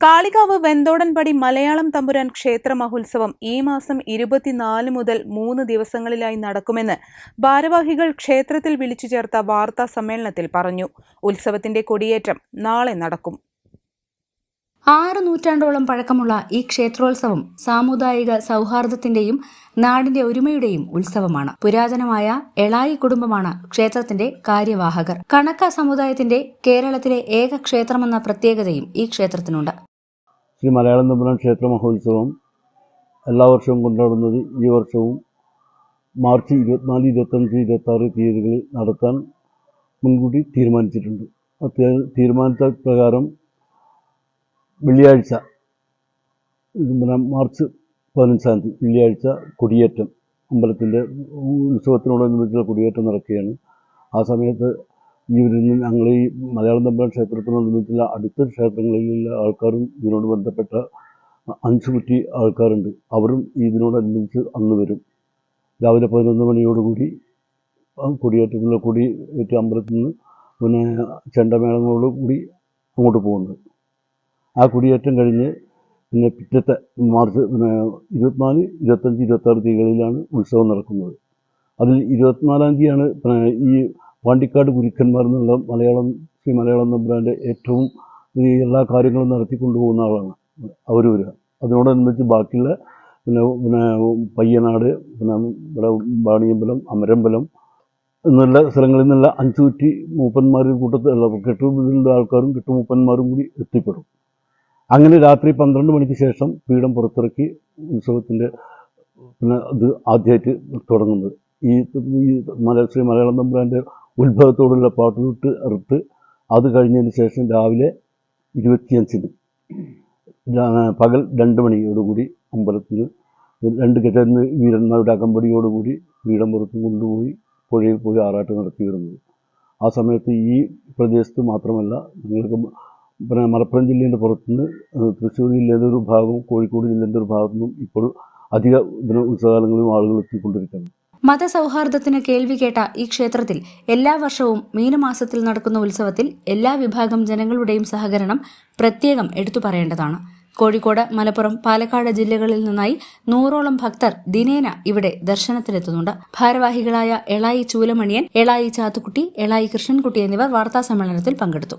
Kalikavu Venthodanpadi Malayalam Thampuran ക്ഷേത്ര മഹോത്സവം ഈ മാസം ഇരുപത്തിനാല് മുതൽ മൂന്ന് ദിവസങ്ങളിലായി നടക്കുമെന്ന് ഭാരവാഹികൾ ക്ഷേത്രത്തിൽ വിളിച്ചു ചേർത്ത വാർത്താ സമ്മേളനത്തിൽ പറഞ്ഞു. ഉത്സവത്തിന്റെ കൊടിയേറ്റം നാളെ നടക്കും. ആറ് നൂറ്റാണ്ടോളം പഴക്കമുള്ള ഈ ക്ഷേത്രോത്സവം സാമുദായിക സൗഹാർദ്ദത്തിന്റെയും നാടിന്റെ ഒരുമയുടെയും ഉത്സവമാണ്. പുരാതനമായ എളായി കുടുംബമാണ് ക്ഷേത്രത്തിന്റെ കാര്യവാഹകർ. കണക്ക സമുദായത്തിന്റെ കേരളത്തിലെ ഏക ക്ഷേത്രമെന്ന പ്രത്യേകതയും ഈ ക്ഷേത്രത്തിനുണ്ട്. ശ്രീ മലയാളം തമ്പുരാൻ ക്ഷേത്ര മഹോത്സവം എല്ലാ വർഷവും കൊണ്ടാടുന്നത് ഈ വർഷവും മാർച്ച് ഇരുപത്തിനാല് ഇരുപത്തഞ്ച് ഇരുപത്താറ് തീയതികളിൽ നടത്താൻ മുൻകൂട്ടി തീരുമാനിച്ചിട്ടുണ്ട്. തീരുമാനത്തെ പ്രകാരം വെള്ളിയാഴ്ച മാർച്ച് പതിനഞ്ചാം തീയതി വെള്ളിയാഴ്ച കൊടിയേറ്റം അമ്പലത്തിന്റെ ഉത്സവത്തിനോടനുബന്ധിച്ചുള്ള കൊടിയേറ്റം നടക്കുകയാണ്. ആ സമയത്ത് ഈ വരുന്ന ഞങ്ങൾ ഈ മലയാളം തമ്പുരാൻ ക്ഷേത്രത്തിനോടനുബന്ധിച്ചുള്ള അടുത്ത ക്ഷേത്രങ്ങളിലുള്ള ആൾക്കാരും ഇതിനോട് ബന്ധപ്പെട്ട അഞ്ച് കുറ്റി ആൾക്കാരുണ്ട്. അവരും ഇതിനോടനുബന്ധിച്ച് അന്ന് വരും. രാവിലെ പതിനൊന്ന് മണിയോടുകൂടി കുടിയേറ്റത്തിലുള്ള കൊടിയേറ്റത്തിലുള്ള കൊടി ഏറ്റ അമ്പലത്തിൽ നിന്ന് പിന്നെ ചെണ്ടമേളങ്ങളോട് കൂടി അങ്ങോട്ട് പോകുന്നത്. ആ കുടിയേറ്റം കഴിഞ്ഞ് പിന്നെ പിറ്റത്തെ മാർച്ച് പിന്നെ ഇരുപത്തിനാല് ഇരുപത്തഞ്ച് ഇരുപത്താറ് തീയതികളിലാണ് ഉത്സവം നടക്കുന്നത്. അതിൽ ഇരുപത്തിനാലാം തീയതിയാണ് ഈ പാണ്ടിക്കാട് ഗുരുക്കന്മാർ എന്നുള്ള മലയാളം ശ്രീ മലയാളം നമ്പുരാന്റെ ഏറ്റവും ഈ എല്ലാ കാര്യങ്ങളും നടത്തിക്കൊണ്ടു പോകുന്ന ആളാണ് അവർ വരിക. അതിനോടനുബന്ധിച്ച് ബാക്കിയുള്ള പിന്നെ പിന്നെ പയ്യനാട് പിന്നെ ഇവിടെ വാണിയമ്പലം അമരമ്പലം എന്നുള്ള സ്ഥലങ്ങളിൽ നിന്നുള്ള അഞ്ചൂറ്റി മൂപ്പന്മാർ കൂട്ടത്തിൽ കെട്ടുമുള്ള ആൾക്കാരും കെട്ടുമൂപ്പന്മാരും കൂടി എത്തിപ്പെടും. അങ്ങനെ രാത്രി പന്ത്രണ്ട് മണിക്ക് ശേഷം പീഠം പുറത്തിറക്കി ഉത്സവത്തിന്റെ പിന്നെ അത് ആദ്യമായിട്ട് തുടങ്ങുന്നത്. ഈ ഈ മല ശ്രീ മലയാളം തമ്പുരാന്റെ ഉത്ഭവത്തോടുള്ള പാട്ടുകൂട്ട് അറുത്ത് അത് കഴിഞ്ഞതിന് ശേഷം രാവിലെ ഇരുപത്തിയഞ്ചിന് പകൽ രണ്ട് മണിയോടുകൂടി അമ്പലത്തിൽ രണ്ട് ഗജന്ന് വീരന്മാരുടെ അകമ്പടിയോടുകൂടി പീഠം പുറത്ത് കൊണ്ടുപോയി പുഴയിൽ പോയി ആറാട്ട് നടത്തി വരുന്നത് ആ സമയത്ത് ഈ പ്രദേശത്ത് മാത്രമല്ല ഞങ്ങൾക്ക് പിന്നെ മലപ്പുറം ജില്ലേന്റെ പുറത്തുനിന്ന് തൃശ്ശൂർ ജില്ലയുടെ ഒരു ഭാഗവും കോഴിക്കോട് ജില്ലേന്റെ ഒരു ഭാഗത്തു നിന്നും ഇപ്പോൾ അധിക ഉത്സവകാലങ്ങളിലും ആളുകൾ എത്തിക്കൊണ്ടിരിക്കുകയാണ്. മതസൗഹാർദ്ദത്തിന് കേൾവി കേട്ട ഈ ക്ഷേത്രത്തിൽ എല്ലാ വർഷവും മീനമാസത്തിൽ നടക്കുന്ന ഉത്സവത്തിൽ എല്ലാ വിഭാഗം ജനങ്ങളുടെയും സഹകരണം പ്രത്യേകം എടുത്തു പറയേണ്ടതാണ്. കോഴിക്കോട് മലപ്പുറം പാലക്കാട് ജില്ലകളിൽ നിന്നായി നൂറോളം ഭക്തർ ദിനേന ഇവിടെ ദർശനത്തിനെത്തുന്നുണ്ട്. ഭാരവാഹികളായ എളായി ചൂലമണിയൻ എളായി ചാത്തുക്കുട്ടി എളായി കൃഷ്ണൻകുട്ടി എന്നിവർ വാർത്താസമ്മേളനത്തിൽ പങ്കെടുത്തു.